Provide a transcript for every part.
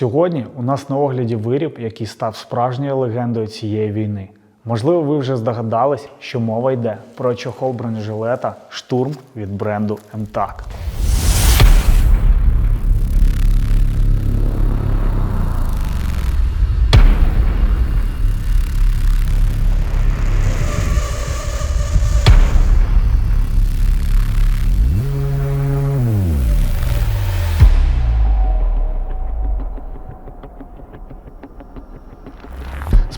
Сьогодні у нас на огляді виріб, який став справжньою легендою цієї війни. Можливо, ви вже здогадались, що мова йде про чохол бронежилета штурм від бренду МТАК.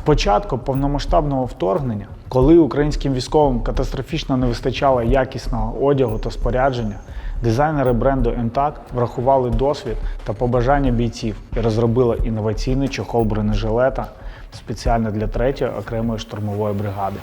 Початку повномасштабного вторгнення, коли українським військовим катастрофічно не вистачало якісного одягу та спорядження, дизайнери бренду МТАК врахували досвід та побажання бійців і розробили інноваційний чохол бронежилета спеціально для 3-ї окремої штурмової бригади.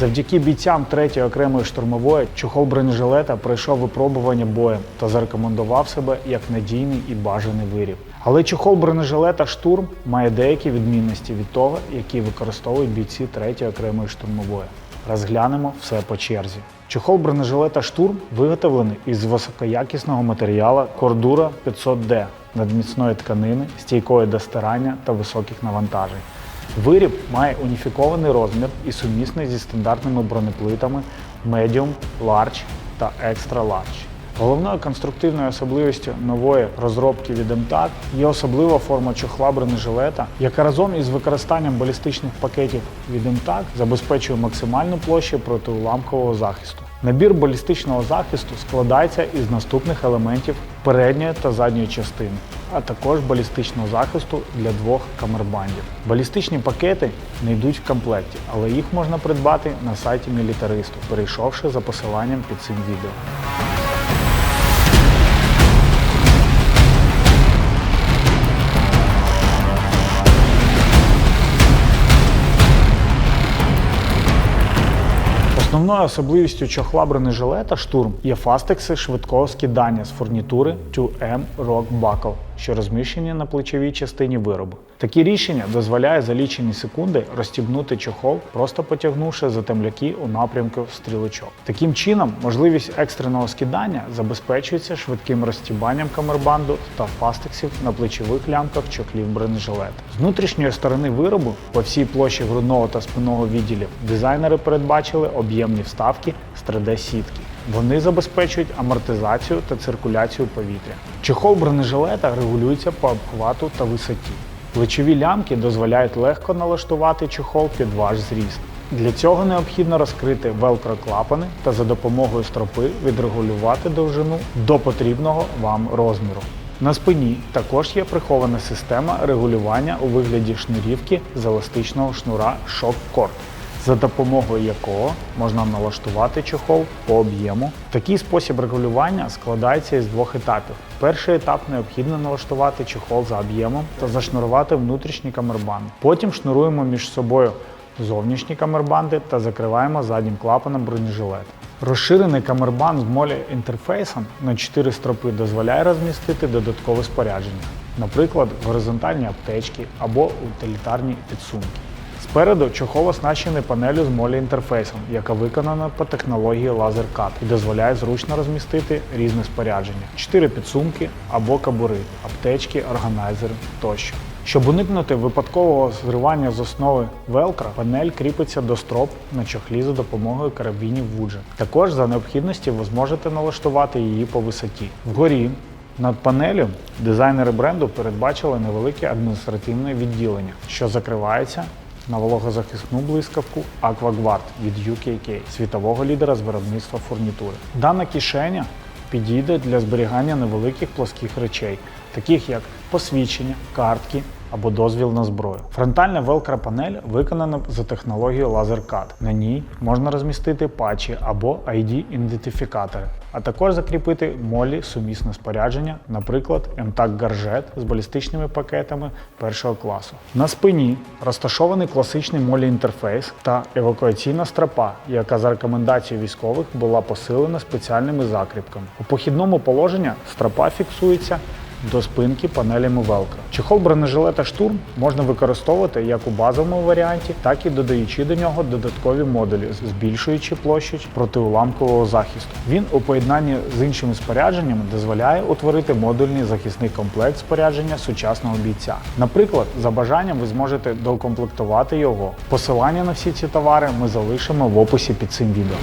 Завдяки бійцям 3-ї окремої штурмової чохол бронежилета пройшов випробування боєм та зарекомендував себе як надійний і бажаний виріб. Але чохол бронежилета штурм має деякі відмінності від того, які використовують бійці 3-ї окремої штурмової. Розглянемо все по черзі. Чохол бронежилета штурм виготовлений із високоякісного матеріалу Cordura 500D надміцної тканини, стійкої до стирання та високих навантажень. Виріб має уніфікований розмір і сумісний зі стандартними бронеплитами Medium, Large та Extra Large. Головною конструктивною особливістю нової розробки від МТАК є особлива форма чохла бронежилета, яка разом із використанням балістичних пакетів від МТАК забезпечує максимальну площу протиуламкового захисту. Набір балістичного захисту складається із наступних елементів передньої та задньої частини, а також балістичного захисту для двох камербандів. Балістичні пакети не йдуть в комплекті, але їх можна придбати на сайті мілітаристу, перейшовши за посиланням під цим відео. Основною особливістю чохла бронежилета штурм є фастекси швидкого скидання з фурнітури 2M Rock Buckle, що розміщені на плечовій частині виробу. Такі рішення дозволяє за лічені секунди розстібнути чохол, просто потягнувши за темляки у напрямку стрілочок. Таким чином, можливість екстреного скидання забезпечується швидким розстібанням камербанду та фастексів на плечових лямках чохлів бронежилета. З внутрішньої сторони виробу по всій площі грудного та спинного відділів дизайнери передбачили об'ємні вставки з 3D-сітки. Вони забезпечують амортизацію та циркуляцію повітря. Чехол бронежилета регулюється по обхвату та висоті. Плечові лямки дозволяють легко налаштувати чохол під ваш зріст. Для цього необхідно розкрити велкро-клапани та за допомогою стропи відрегулювати довжину до потрібного вам розміру. На спині також є прихована система регулювання у вигляді шнурівки з еластичного шнура Shock Cord за допомогою якого можна налаштувати чохол по об'єму. Такий спосіб регулювання складається із двох етапів. Перший етап необхідно налаштувати чохол за об'ємом та зашнурувати внутрішні камербанди. Потім шнуруємо між собою зовнішні камербанди та закриваємо заднім клапаном бронежилета. Розширений камербанд з молі інтерфейсом на 4 стропи дозволяє розмістити додаткове спорядження, наприклад, горизонтальні аптечки або утилітарні підсумки. Спереду чохол оснащений панелю з молі інтерфейсом, яка виконана по технології LaserCut і дозволяє зручно розмістити різне спорядження: 4 підсумки або кабури, аптечки, органайзери тощо. Щоб уникнути випадкового зривання з основи велкра, панель кріпиться до строп на чохлі за допомогою карабінів Вуджа. Також за необхідності ви зможете налаштувати її по висоті. Вгорі над панелю дизайнери бренду передбачили невелике адміністративне відділення, що закривається на вологозахисну блискавку Aquaguard від UKK, світового лідера з виробництва фурнітури. Дана кишеня підійде для зберігання невеликих плоских речей, таких як посвідчення, картки або дозвіл на зброю. Фронтальна велкра панель виконана за технологією LaserCut. На ній можна розмістити патчі або ID-ідентифікатори, а також закріпити молі сумісне спорядження, наприклад, МТАК Гаржет з балістичними пакетами першого класу. На спині розташований класичний молі інтерфейс та евакуаційна стропа, яка за рекомендацією військових була посилена спеціальними закріпками. У похідному положенні стропа фіксується до спинки панелями велка. Чехол бронежилета штурм можна використовувати як у базовому варіанті, так і додаючи до нього додаткові модулі, збільшуючи площу протиуламкового захисту. Він у поєднанні з іншими спорядженнями дозволяє утворити модульний захисний комплект спорядження сучасного бійця. Наприклад, за бажанням ви зможете докомплектувати його. Посилання на всі ці товари ми залишимо в описі під цим відео.